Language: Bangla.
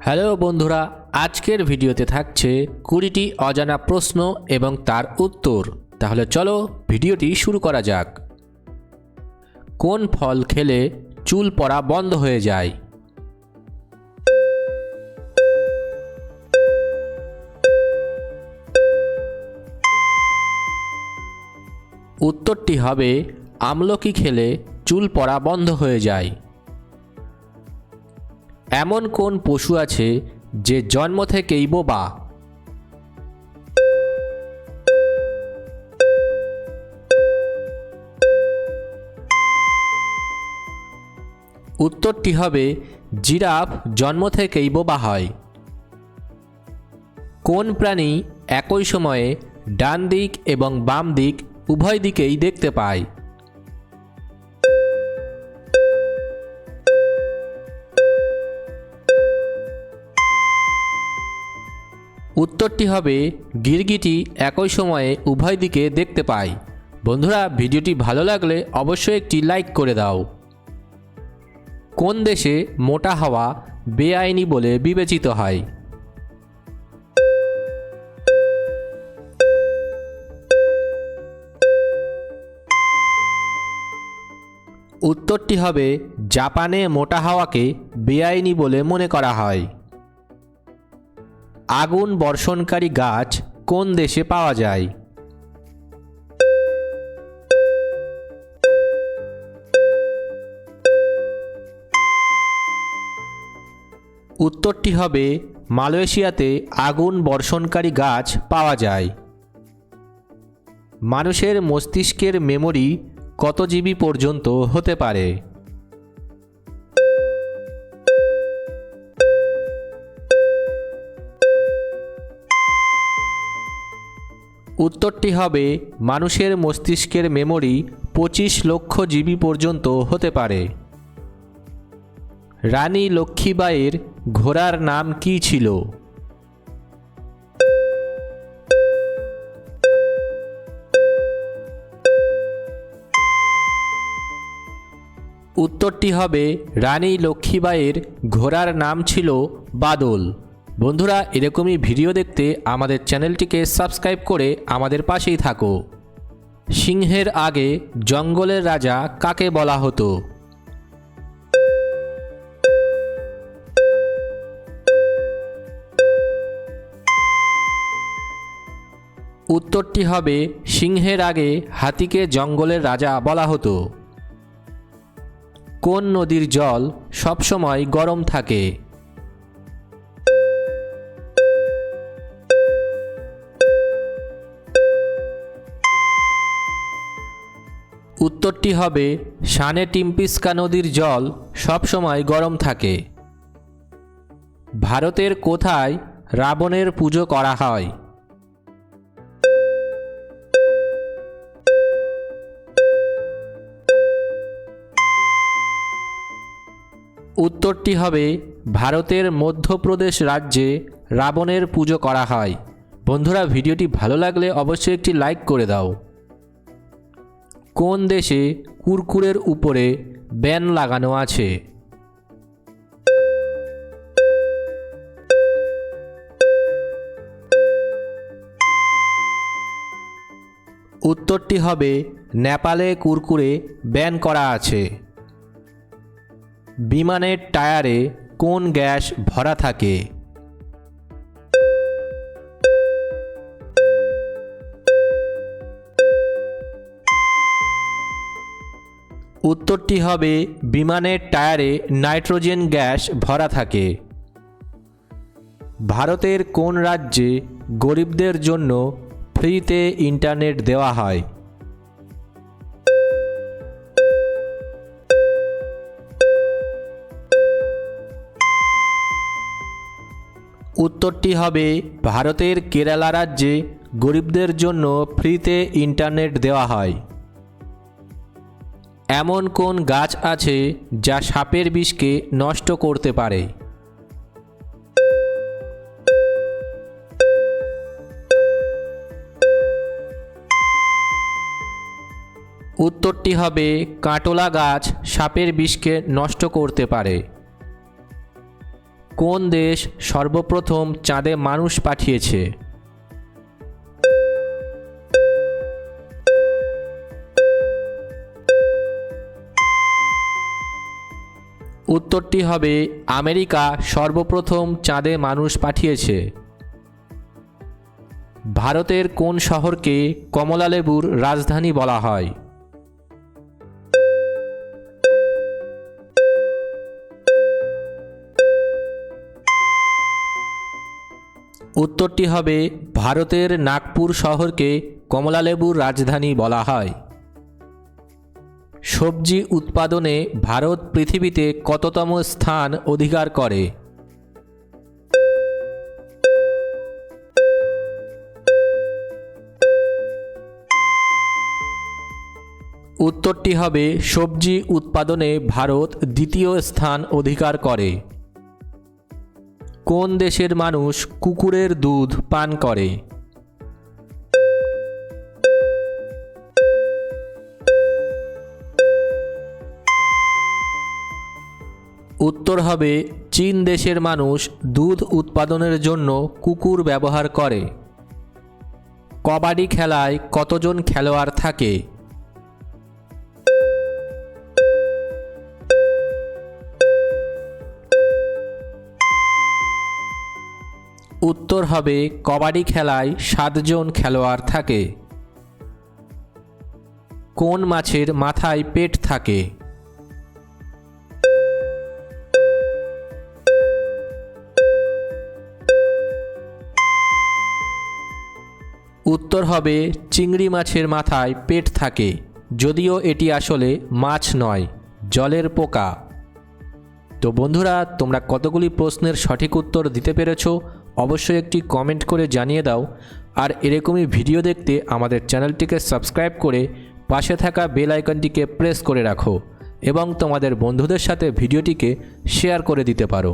হ্যালো বন্ধুরা, আজকের ভিডিওতে থাকছে কুড়িটি অজানা প্রশ্ন এবং তার উত্তর। তাহলে চলো ভিডিওটি শুরু করা যাক। কোন ফল খেলে চুল পড়া বন্ধ হয়ে যায়? উত্তরটি হবে, আমলকি খেলে চুল পড়া বন্ধ হয়ে যায়। এমন কোন পশু আছে যে জন্ম থেকেই বোবা? উত্তরটি হবে, জিরাফ জন্ম থেকেই বোবা হয়। কোন প্রাণী একই সময়ে ডান দিক এবং বাম দিক উভয় দিকেই দেখতে পায়? উত্তরটি হবে, গিরগিটি একই সময়ে উভয় দিকে দেখতে পায়। বন্ধুরা, ভিডিওটি ভালো লাগলে অবশ্যই একটি লাইক করে দাও। কোন দেশে মোটা হওয়া বেআইনি বলে বিবেচিত হয়? উত্তরটি হবে, জাপানে মোটা হাওয়াকে বেআইনি বলে মনে করা হয়। আগুন বর্ষণকারী গাছ কোন দেশে পাওয়া যায়? উত্তরটি হবে, মালয়েশিয়াতে আগুন বর্ষণকারী গাছ পাওয়া যায়। মানুষের মস্তিষ্কের মেমোরি কত জিবি পর্যন্ত হতে পারে? উত্তরটি হবে, মানুষের মস্তিষ্কের মেমোরি পঁচিশ লক্ষ জিবি পর্যন্ত হতে পারে। রানী লক্ষ্মীবাইয়ের ঘোড়ার নাম কী ছিল? উত্তরটি হবে, রানী লক্ষ্মীবাইয়ের ঘোড়ার নাম ছিল বাদল। বন্ধুরা, এরকমই ভিডিও দেখতে আমাদের চ্যানেলটিকে সাবস্ক্রাইব করে আমাদের পাশেই থাকো। সিংহের আগে জঙ্গলের রাজা কাকে বলা হতো? উত্তরটি হবে, সিংহের আগে হাতিকে জঙ্গলের রাজা বলা হতো। কোন নদীর জল সবসময় গরম থাকে? উত্তরটি হবে সানে টিম্পিস্কা নদীর জল সবসময় গরম থাকে। ভারতের কোথায় রাবণের পুজো করা হয়? উত্তরটি হবে, ভারতের মধ্যপ্রদেশ রাজ্যে রাবণের পুজো করা হয়। বন্ধুরা, ভিডিওটি ভালো লাগলে অবশ্যই একটি লাইক করে দাও। কোন দেশে কুরকুরের উপরে ব্যান লাগানো আছে? উত্তরটি হবে, নেপালে কুরকুরে ব্যান করা আছে। বিমানের টায়ারে কোন গ্যাস ভরা থাকে? উত্তরটি হবে, বিমানের টায়ারে নাইট্রোজেন গ্যাস ভরা থাকে। ভারতের কোন রাজ্যে গরিবদের জন্য ফ্রিতে ইন্টারনেট দেওয়া হয়? উত্তরটি হবে, ভারতের কেরালা রাজ্যে গরিবদের জন্য ফ্রিতে ইন্টারনেট দেওয়া হয়। এমন কোন গাছ আছে যা সাপের বিষকে নষ্ট করতে পারে? উত্তরটি হবে, কাটোলা গাছ সাপের বিষকে নষ্ট করতে পারে। কোন দেশ সর্বপ্রথম চাঁদে মানুষ পাঠিয়েছে? উত্তরটি হবে, আমেরিকা সর্বপ্রথম চাঁদে মানুষ পাঠিয়েছে। ভারতের কোন শহরকে কমলালেবুর রাজধানী বলা হয়? উত্তরটি হবে, ভারতের নাগপুর শহরকে কমলালেবুর রাজধানী বলা হয়। সবজি উৎপাদনে ভারত পৃথিবীতে কততম স্থান অধিকার করে? উত্তরটি হবে, সবজি উৎপাদনে ভারত দ্বিতীয় স্থান অধিকার করে। কোন দেশের মানুষ কুকুরের দুধ পান করে? উত্তর হবে, চীন দেশের মানুষ দুধ উৎপাদনের জন্য কুকুর ব্যবহার করে। কবাডি খেলায় কতজন খেলোয়াড় থাকে? উত্তর হবে, কবাডি খেলায় সাতজন খেলোয়াড় থাকে। কোন মাছের মাথায় পেট থাকে? উত্তর হবে, চিংড়ি মাছের মাথায় পেট থাকে, যদিও এটি আসলে মাছ নয়, জলের পোকা। তো বন্ধুরা, তোমরা কতগুলি প্রশ্নের সঠিক উত্তর দিতে পেরেছ, অবশ্যই একটি কমেন্ট করে জানিয়ে দাও, আর এরকমই ভিডিও দেখতে আমাদের চ্যানেলটিকে সাবস্ক্রাইব করে পাশে থাকা বেল আইকনটিকে প্রেস করে রাখো, এবং তোমাদের বন্ধুদের সাথে ভিডিওটিকে শেয়ার করে দিতে পারো।